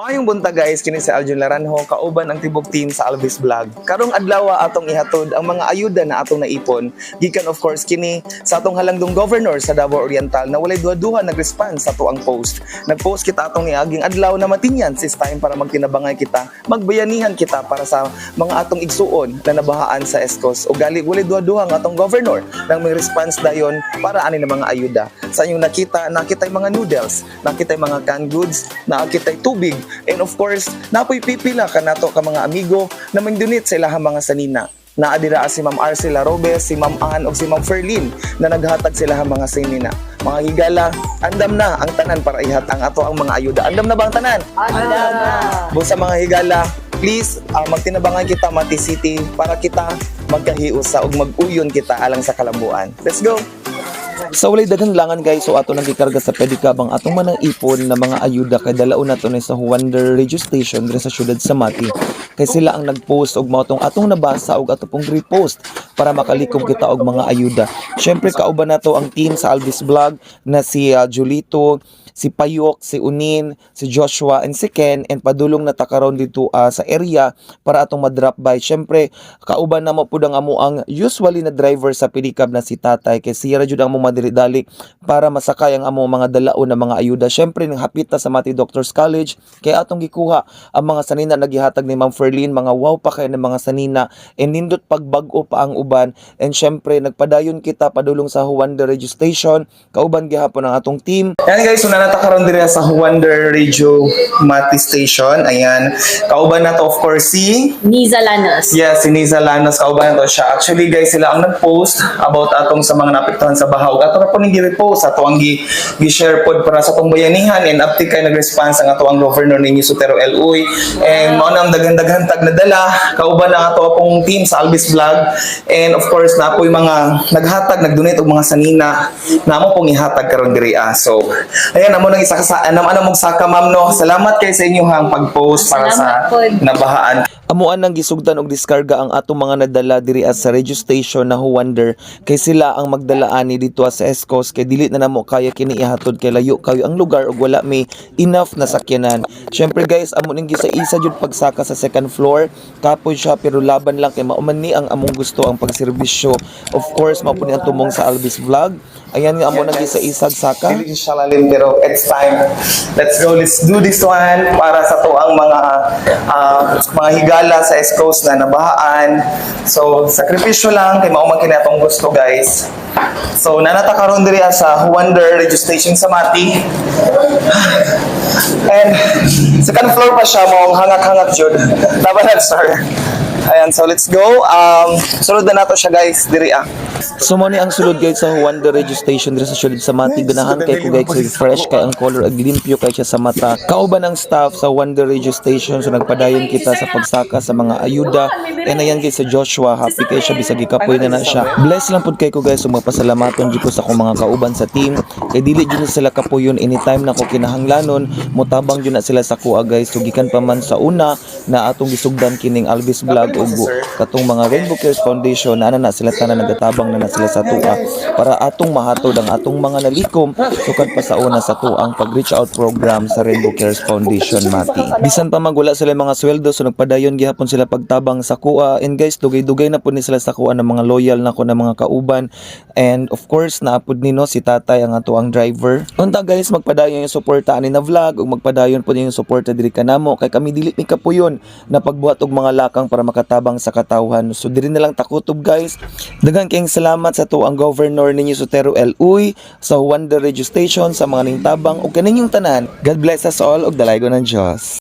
Maayong bunta guys, kini si Aljun Laranjo, kauban ang tibok team sa Alvis Vlog. Karong adlaw atong ihatod ang mga ayuda na atong naipon. Gikan of course kini sa atong halangdong governor sa Davao Oriental na walay duha-duha nag-response sa tuang post. Nag-post kita atong iaging adlaw na matinyan sis time para magtinabangay kita, magbayanihan kita para sa mga atong igsuon na nabahaan sa Escos. O gali walay duha-duha ang atong governor nang may response dayon para ani na mga ayuda. Sa inyong nakita, nakita yung mga noodles, nakita yung mga canned goods, nakita yung tubig, and of course, napoy pipila ka nato ka mga amigo na mandunit sa ilahang mga sanina. Naadira si Ma'am Arcela Robes, si Ma'am Ann o si Ma'am Ferlin na naghatag sila ang mga sanina. Mga higala, andam na ang tanan para ihatang ato ang mga ayuda. Andam na ba ang tanan? Andam na. Bo sa mga higala, please ah, magtinabangan kita Mati City para kita magkahiusa ug mag-uyon kita alang sa kalambuan. Let's go. Sa walay daghang langan guys, so ato nang gikarga sa pedicab ang atong manang ipon na mga ayuda kay dalaon nato ni sa Wonder Radio Station diri sa syudad sa Mati. Kay sila ang nag-post og mao tong atong nabasa og ato pong repost para makalikom kita og mga ayuda. Syempre kauban nato ang team sa Alvis Vlog na si ah, Julito, si Payok, si Unin, si Joshua, and si Ken, and padulong na takaron dito ah, sa area para atong madrop by. Syempre, kauban na mo po ang amo ang usually na driver sa pedicab na si Tatay, kay siya jud ang mo madili-dali para masakay ang amo mga dalaon na mga ayuda. Syempre, nang hapit na sa Mati Doctors College, kay atong gikuha ang mga sanina nagihatag ni Ma'am Ferlin, mga wow pa kay ng mga sanina, and nindot pagbag-o pa ang uban, and syempre, nagpadayon kita padulong sa Wonder Radio Station, kauban gihapon ang atong team, yan guys, una nata karon diri sa Wonder Radio Mati Station. Ayan. Kauban na to of course si Niza Lanos. Yes, si Niza Lanos kauban na to siya. Actually guys, sila ang nag-post about atong sa mga napiktuhan sa bahaw. Ato na po ning gi-repost ato ang gi- gi-share pod para sa atong bayanihan and upti kay nag-response ang ato ang governor ninyo Sotero Eloy. And mao na ang daghan-daghan tag nadala. Kauban na ato akong team sa Albis Vlog. And of course, na po yung mga naghatag, nag-donate og mga sanina na mo pong ihatag karon diri ah. So, ayan amo nang isa ka sa anam anam mong saka ma'am no. Salamat kay sa inyo hang pag-post para sa nabahaan. Amuan nang gisugdan og diskarga ang atong mga nadala diri sa radio station na Wonder kay sila ang magdala ani dito sa Escos kay dili na namo kaya kini ihatod kay layo kayo ang lugar ug wala may enough na sakyanan. Syempre guys, amo ning gisa-isa jud pagsaka sa second floor. Kapoy siya pero laban lang kay mauman ni ang among gusto ang pagserbisyo. Of course, mao po ni ang tumong sa Alvis Vlog. Ayan nga amo nang gisa-isag saka. Lalim pero it's time. Let's go. Let's do this one para sa to ang mga ah, mga higala sa East Coast na nabahaan. So, sakripisyo lang kay mao man gusto, guys. So, nanata karon diri sa Wonder Radio Station sa Mati. And second floor pa siya mo hangak-hangak jud. Laban na sir. Ayan, so let's go. Um, sunod na nato siya guys, diri ah. So mo ni ang sulod guys sa Wonder Radio Station diri sa sulod sa Mati ganahan kay ko guys kay fresh kay ang color ag limpyo kay siya sa mata. Kauban ang staff sa Wonder Radio Station so nagpadayon kita sa pagsaka sa mga ayuda. And ayan guys sa Joshua, happy kay siya bisag ikapoy na na siya. Bless lang pud kay ko guys so magpasalamaton jud ko sa akong mga kauban sa team. Kay dili na sila kapuyon anytime na ko kinahanglanon, mutabang jud na sila sa kuha guys. So gikan pa man sa una na atong gisugdan kining Alvis Vlog ug katong mga Rainbow Cares Foundation na na sila tanan nagatabang na na sila sa tuwa para atong mahatod ang atong mga nalikom sukad pa sa una sa tuang pag-reach out program sa Rainbow Cares Foundation Mati. Bisan pa magwala sila mga sweldo so nagpadayon gihapon sila pagtabang sa kuha and guys dugay-dugay na po ni sila sa kuha ng mga loyal na ko na mga kauban and of course naapod nino si tatay ang ato ang driver. Unta guys magpadayon yung suporta ani na vlog ug magpadayon po yung suporta diri kanamo kay kami dili ni kapuyon na pagbuhat og mga lakang para makatabang sa katawhan. So diri na lang takutob guys. Daghang kayong salamat sa to ang governor ninyo Sotero Eloy sa Wonder Radio Station sa mga ningtabang ug kaninyong tanan. God bless us all ug dalaygo ng Dios.